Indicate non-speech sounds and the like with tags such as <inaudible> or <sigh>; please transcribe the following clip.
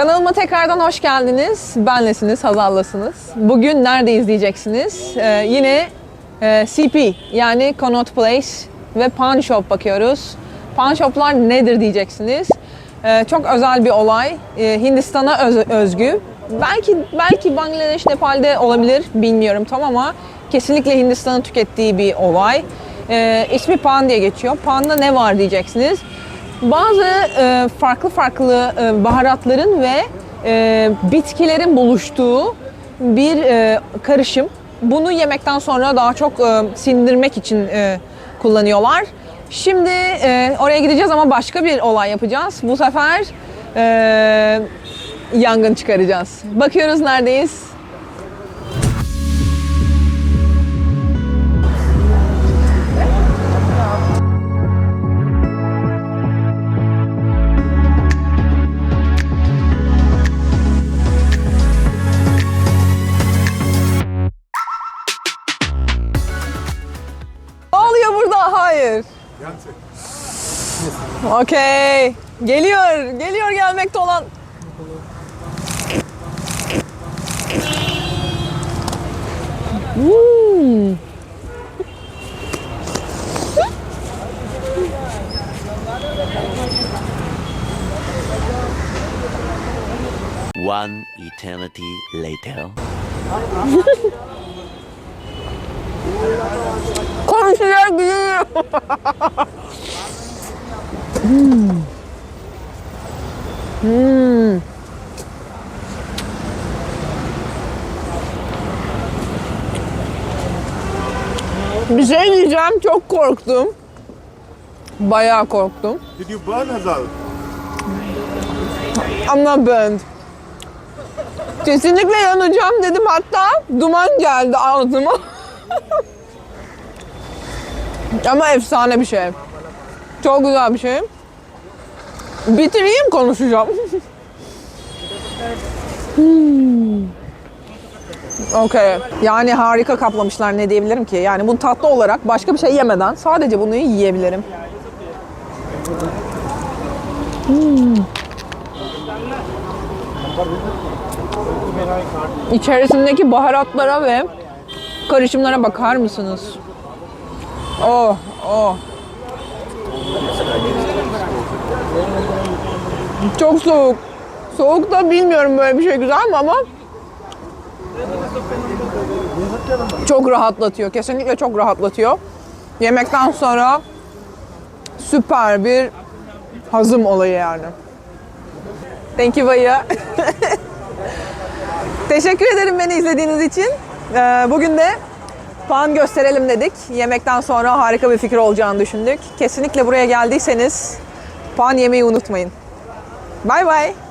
Kanalıma tekrardan hoş geldiniz. Benlesiniz, Hazal'lasınız. Bugün nerede izleyeceksiniz? Ee, yine e, CP yani Connaught Place ve Pawn Shop bakıyoruz. Pawn Shop'lar nedir diyeceksiniz. Ee, çok özel bir olay. Ee, Hindistan'a öz- özgü. Belki belki Bangladeş, Nepal'de olabilir bilmiyorum tam ama kesinlikle Hindistan'ın tükettiği bir olay. Ee, ismi Pan diye geçiyor. Pan'da ne var diyeceksiniz. Bazı e, farklı farklı e, baharatların ve e, bitkilerin buluştuğu bir e, karışım. Bunu yemekten sonra daha çok e, sindirmek için e, kullanıyorlar. Şimdi e, oraya gideceğiz ama başka bir olay yapacağız. Bu sefer e, yangın çıkaracağız. Bakıyoruz neredeyiz. Okey. Geliyor. Geliyor gelmekte olan. Hmm. One eternity later. <laughs> Hmm. Hmm. Bir şey diyeceğim, çok korktum. Bayağı korktum. Did you burn Hazal? I'm not burned. Kesinlikle yanacağım dedim hatta duman geldi ağzıma. <laughs> Ama efsane bir şey. Çok güzel bir şey. Bitireyim konuşacağım. Hmm. Okey. Yani harika kaplamışlar ne diyebilirim ki? Yani bu tatlı olarak başka bir şey yemeden sadece bunu yiyebilirim. İçerisindeki baharatlara ve karışımlara bakar mısınız? Oh, oh. Çok soğuk. Soğuk da bilmiyorum böyle bir şey güzel mi ama çok rahatlatıyor. Kesinlikle çok rahatlatıyor. Yemekten sonra süper bir hazım olayı yani. Thank you Baya. <laughs> Teşekkür ederim beni izlediğiniz için. Ee, Bugün de puan gösterelim dedik. Yemekten sonra harika bir fikir olacağını düşündük. Kesinlikle buraya geldiyseniz puan yemeyi unutmayın. Bye bye.